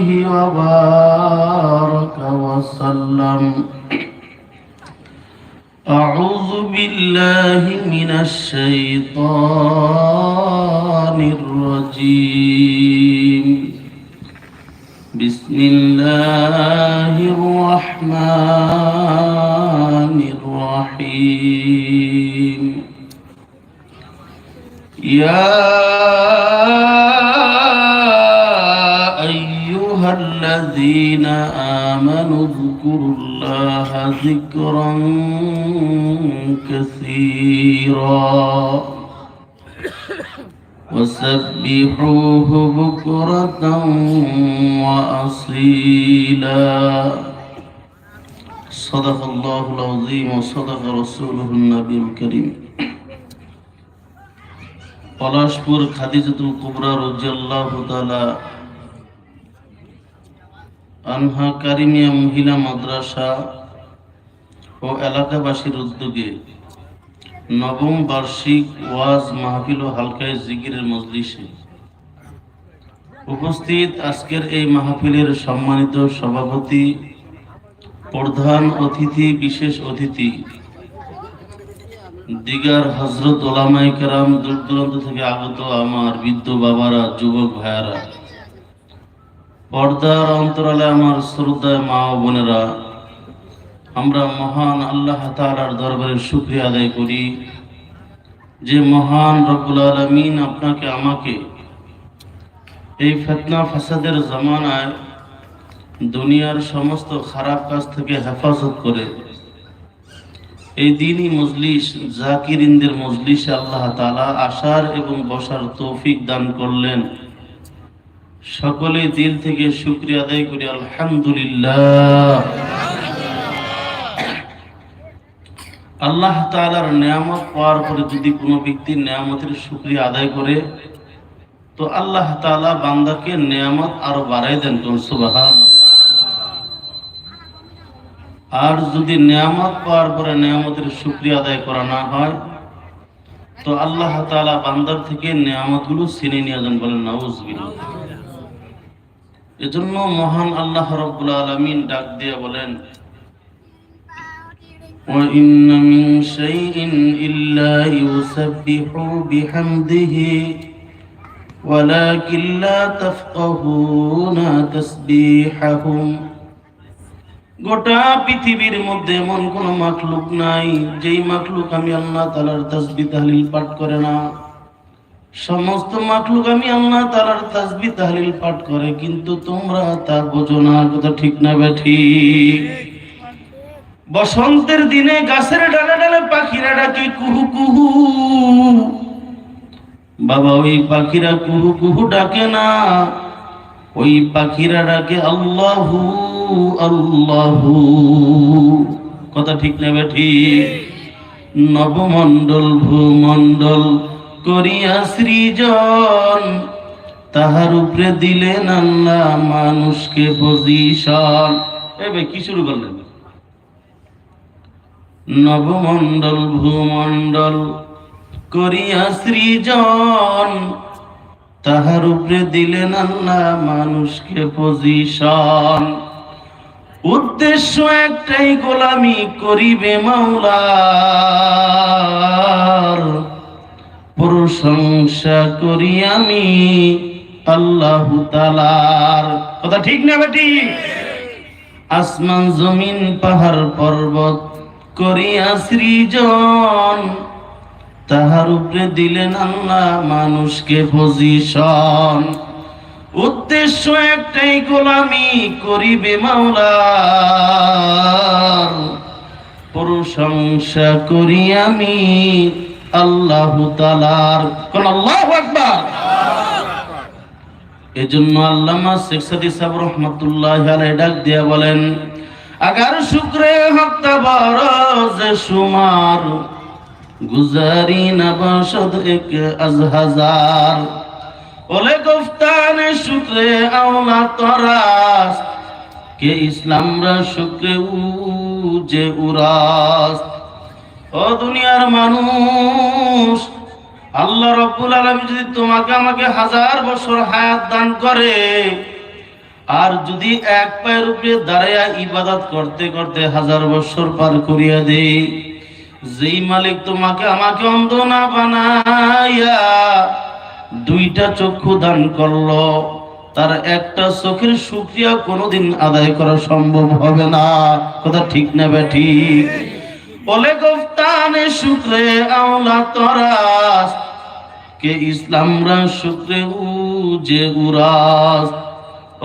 عليه وبارك وسلم. أعوذ بالله من الشيطان الرجيم. بسم الله الرحمن الرحيم. يا أيها الذين آمنوا اذكروا الله ذكرا كثيرا وسبحوه بكرة وأصيلا صدق الله العظيم وصدق رسوله النبي الكريم পলাশপুর খাদিজাতুল কুবরা রাদিয়াল্লাহু তাআলা আনহা কারিমিয়া মহিলা মাদ্রাসা ও এলাকাবাসীর উদ্যোগে নবম বার্ষিক ওয়াজ মাহফিল ও হালকায় জিকিরের মজলিসে উপস্থিত আজকের এই মাহফিলের সম্মানিত সভাপতি, প্রধান অতিথি, বিশেষ অতিথি, দিগার হজরত ওলামাই দূর দূরান্ত থেকে আগত আমার বৃদ্ধ বাবারা, যুবক ভাইয়ারা। পর্দার অন্তরালে আমার শ্রদ্ধায় মা ও বোনেরা, আমরা মহান আল্লাহ তাআলার দরবারে শুকরিয়া আদায় করি যে মহান রব্বুল আলামিন আপনাকে, আমাকে এই ফেতনা ফাসাদের জামানায় দুনিয়ার সমস্ত খারাপ কাজ থেকে হেফাজত করে এই দিনই মজলিস জাকিরিনদের মজলিসে আল্লাহ তাআলা আসার এবং বসার তৌফিক দান করলেন। সকলে দিল থেকে শুক্রিয়া আদায় করি, আলহামদুলিল্লাহ। আল্লাহ তাআলার নিয়ামত পাওয়ার পরে যদি কোনো ব্যক্তি নিয়ামতের শুক্রিয়া আদায় করে, তো আল্লাহ তাআলা বান্দাকে নিয়ামত আরও বাড়াই দেন সুবহানাল্লাহ। আর যদি নিয়ামত পাওয়ার পরে নিয়ামতের শুক্রিয়া আদায় করা না হয়, তো আল্লাহ তাআলা বান্দার থেকে নিয়ামতগুলো ছিনে নিয়ে যান বলেন, নাউজুবিল্লাহ। এজন্য মহান আল্লাহ রব্বুল আলামিন ডাক দিয়ে বলেন وإن من شيء إلا يسبح بحمده ولكن لا تفقهون تسبيحهم গোটা পৃথিবীর মধ্যে এমন কোন মাখলুক নাই যেই মাখলুক আমি আল্লাহ তালার তসবি তাহলিল পাঠ করে না সমস্ত মাখলুক আমি আল্লাহ তালার তসবি তাহলিল পাঠ করে, কিন্তু তোমরা তা বোঝো না। কথা ঠিক না ব্যাঠি বসন্তের দিনে গাছের ডালে ডালে পাখিরা ডাকে কুহু কুহু। বাবা, ওই পাখিরা কুহু কুহু ডাকে না। ওই পাখিরা ডাকে আল্লাহু আল্লাহু। কথা ঠিক নেবে ঠিক? নবমণ্ডল, ভূমণ্ডল করিয়া সৃজন, তাহার উপরে দিলেন আল্লাহ মানুষকে পজিশন এবে কি শুরু করলেন? নবমণ্ডল, ভূমণ্ডল করিয়া সৃজন, তাহার উপরে দিলেন আল্লাহ মানুষকে পজিশন উদ্দেশ্য একটাই, গোলামি করিবে মাওলার। প্রশংসা করি আমি আল্লাহ তালার কথা ঠিক না বেটি? আসমান, জমিন, পাহাড়, পর্বত করিয়া সৃজন। তাহার উপরে দিলেন আল্লাহ মানুষকে পজিশন উদ্দেশ্য একটাই, গোলামি করিবে মাওলার প্রশংসা করি আমি আল্লাহ তালার কোন আল্লাহ আকবার। এজন্য আল্লামা শেখ সাদি সাহেব রহমতুল্লাহ ডাক দিয়া বলেন, আগার শুক্রে হক্তা বরজ সুমার, গুজারি নবশদ এক আজ হাজার। ওলে গুফতানে শুক্রে আওলা তরাস, কে ইসলামরা শুক্রে উ যে উরাস। ও দুনিয়ার মানুষ, আল্লাহ রব্বুল আলম যদি তোমাকে আমাকে হাজার বছর হায়াত দান করে, আর যদি এক পায়ের উপরে দাঁড়াইয়া ইবাদত করতে করতে হাজার বছর পার করিয়া দে যেই মালিক তোমাকে আমাকে অন্ধ না বানাইয়া দুইটা চক্ষু দান করল, তার একটা চোখের শুক্রিয়া কোনোদিন আদায় করা সম্ভব হবে না। কথা ঠিক না ঠিক? বলে, গোফতানে শুক্রে আওলা তরাস, কে ইসলামরা শুক্রে উ যে উরাস।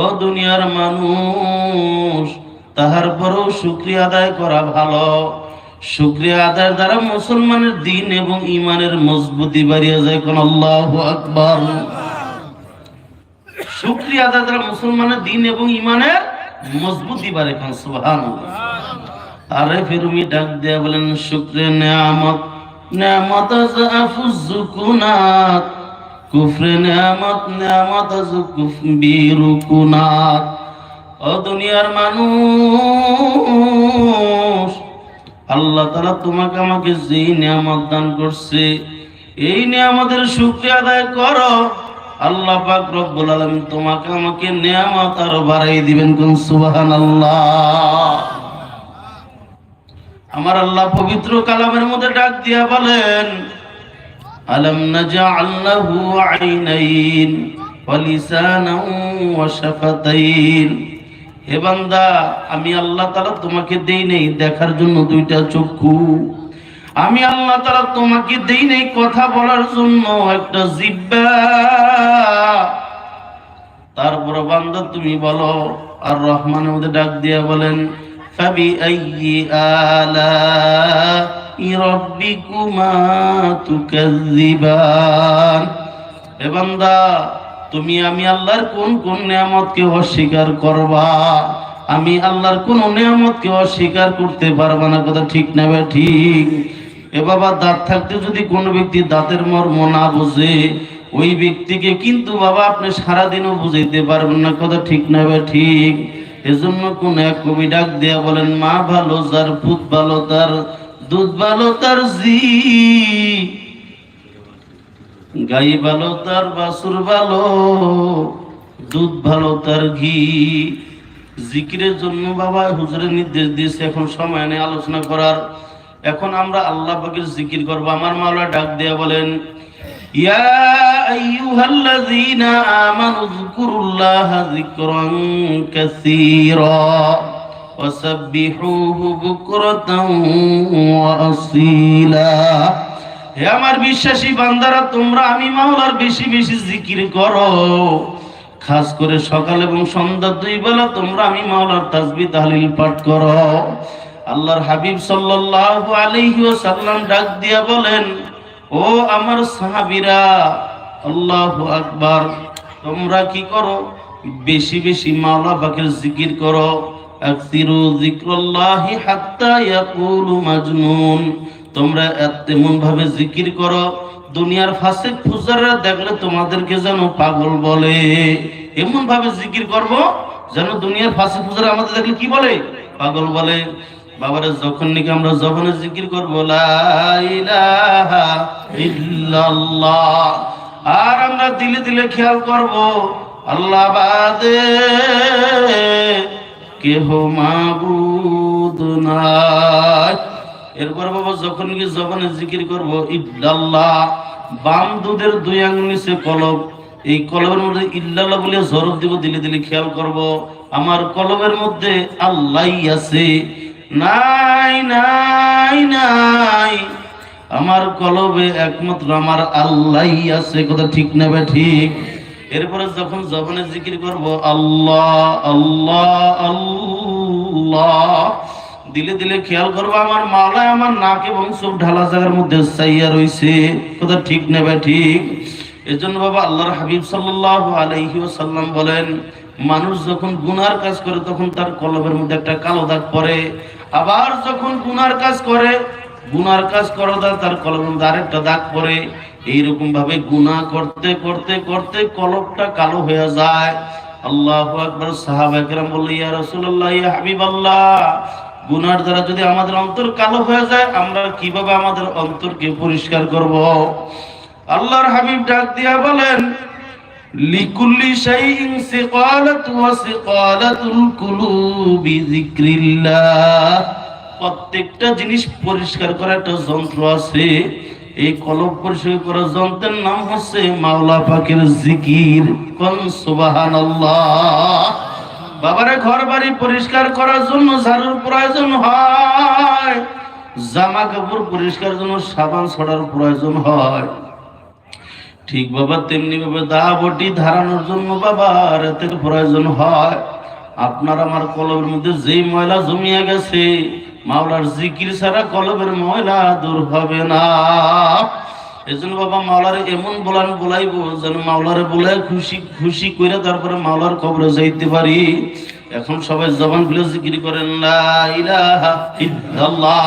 ও দুনিয়ার মানুষ, তাহার পরও শুক্রিয়া আদায় করা ভালো। শুক্রিয়া আদায়ের দ্বারা মুসলমানের দিন এবং ইমানের মজবুতি বাড়িয়ে যায়। কোন আল্লাহ আকবর। শুক্রিয়া আদায় দ্বারা মুসলমানের দিন এবং ইমানের মজবুতি বাড়ে। কোন সুবহান আরে ফিরুমি ডাক দেয়া বলেন, শুক্রে নেয়ামত নেয়ামত আছে আফুজুকুনাত। কুফরে নেয়ামত নেয়ামত আছে বিরুকুনাত ও দুনিয়ার মানুষ, আল্লাহ তালা তোমাকে আমাকে যেই নিয়ামত দান করছে, এই নিয়ামতের শুক্রিয়া আদায় করো। আল্লাহ পাক রব্বুল আলামিন তোমাকে আমাকে নিয়ামত আরও বাড়াই দিবেন কোন সুবহানাল্লাহ। আমার আল্লাহ পবিত্র কালামের মধ্যে ডাক দিয়া বলেন, আলম নাজআল লাহু আইনাইন ওয়া লিসানান ওয়া হে বান্দা, আমি আল্লাহ তাআলা তোমাকে দেই নেই, দেখার জন্য দুইটা চক্ষু। আমি আল্লাহ তাআলা তোমাকে দেই নেই কথা বলার জন্য একটা জিহ্বা তারপর বান্দা তুমি বলো, আর রহমানের মধ্যে ডাক দিয়া বলেন ফাবি আইয়ি আলা রব্বিকুমা তুকাজ্জিবান হে বান্দা, তুমি, আমি আল্লাহর কোন কোন নিয়ামতকে অস্বীকার করবা? আমি আল্লাহর কোন নিয়ামতকে অস্বীকার করতে পারবা না। কথা ঠিক না ঠিক। এ বাবা, দাঁত থাকতে যদি কোনো ব্যক্তি দাঁতের মর্ম না বোঝে, ওই ব্যক্তিকে কিন্তু বাবা আপনি সারাদিনও বুঝাইতে পারবেন না। কথা ঠিক না ঠিক। এজন্য কোন এক কবি ডাক দেয়া বলেন, মা ভালো, যার পুত ভালো, তার দুধ ভালো, তার জি। গাই ভালো, তার বাসুর ভালো, দুধ ভালো, তার ঘি। জিকিরের জন্য বাবা হুজুরের নির্দেশ দিয়েছে, এখন সময় নেই আলোচনা করার। এখন আমরা আল্লাহ জিকির করব। আমার মাওলা ডাক দেয়া বলেন ইয়া আইয়ুহাল্লাযীনা আমানু যকুরুল্লাহা যিকরান কাসীরা ওয়াসাব্বিহুহু বুকরাতান ওয়া আসীলা। হে আমার বিশ্বাসী বান্দারা, তোমরা আমি মাওলার বেশি বেশি জিকির করো। খাস করে সকাল এবং সন্ধ্যা দুই বেলা তোমরা আমি মাওলার তাসবিহ তাহলিল পাঠ করো। আল্লাহর হাবিব সাল্লাল্লাহু আলাইহি ওয়াসাল্লাম ডাক দিয়া বলেন ও আমার সাহাবিরা, আল্লাহ আকবার, তোমরা কি করো? বেশি বেশি মাওলা পাকের জিকির করো। তোমরা জিকির করো, দুনিয়ার ফাসিক দেখলে তোমাদেরকে যেন পাগল বলে। জিকির করব, যেন দুনিয়ার ফাসিক আমাদের দেখলে কি বলে? পাগল বলে। বাবারে, যখন নাকি আমরা জবানে জিকির করব আর আমরা দিলে দিলে খেয়াল করব, আল্লাহ বাদে কেহ মাবুদ এরপর বাবা, যখন কি জবানে জিকির করব, ইল্লাল্লাহ, বাম দুধের দুই আঙ্গুল নিচে কলব, এই কলবের মধ্যে ইল্লাল্লাহ বলে জরব দিব, দিলে দিলে খেয়াল করব। আমার কলবের মধ্যে আল্লাহই আছে নাই নাই নাই। আমার কলবে একমাত্র আমার আল্লাহই আছে কথা ঠিক না বে ঠিক? এরপরে যখন জবানে জিকির করব, আল্লাহ আল্লাহ আল্লাহ, দিলে দিলে খেয়াল করব, আমার মালায় আমার নাক এবং সব ঢালা জায়গার মধ্যে চাইয়া রইছে কথা ঠিক নেবে ঠিক? এজন্য বাবা আল্লাহর হাবিব সাল্লাল্লাহু আলাইহি সাল্লাম বলেন, মানুষ যখন গুনার কাজ করে, তখন তার কলবের মধ্যে একটা কালো দাগ পড়ে। আবার যখন গুনার কাজ করে, গুনার কাজ করে তার মধ্যে আরেকটা দাগ পড়ে। এইরকম ভাবে গুনাহ করতে করতে করতে কলবটা কালো হয়ে যায়। আল্লাহ আকবার, সাহাবা একরাম বলল, ইয়া রাসূলুল্লাহ, ইয়া হাবিব আল্লাহ গুনার দ্বারা যদি আমাদের অন্তর কালো হয়ে যায়, আমরা কীভাবে আমাদের অন্তরকে পরিষ্কার করব? আল্লাহর হাবিব ডাক দিয়া বলেন লিকুল্লি শাইইন সিকালাতু ওয়া সিকালাতুল কুলুবি যিকরিল্লাহ। প্রত্যেকটা জিনিস পরিষ্কার করার একটা যন্ত্র আছে। এই কলব পরিষ্কার করার যন্ত্রের নাম হচ্ছে মাওলা পাকের জিকির। কোন সুবহানাল্লাহ। বাবারে ঘর বাড়ি পরিষ্কার করার জন্য ঝাড়ুর প্রয়োজন হয়। জামা কাপড় পরিষ্কার জন্য সাবান ছড়ার প্রয়োজন হয়। ঠিক বাবা, তেমনি ভাবে দা বটি ধারানোর জন্য বাবা রাতের প্রয়োজন হয়। আপনার আমার কলবের মধ্যে যে ময়লা জমিয়ে গেছে, মাওলার জিকির ছাড়া কলবের ময়লা দূর হবে না। এজন্য বাবা, মাওলারে এমন বলান, বলাইবো যেন মাওলারে বলে খুশি খুশি করে তারপরে মাওলার কবরে যাইতে পারি। এখন সবাই জবান খুলে জিকির করেন, লা ইলাহা ইল্লাল্লাহ।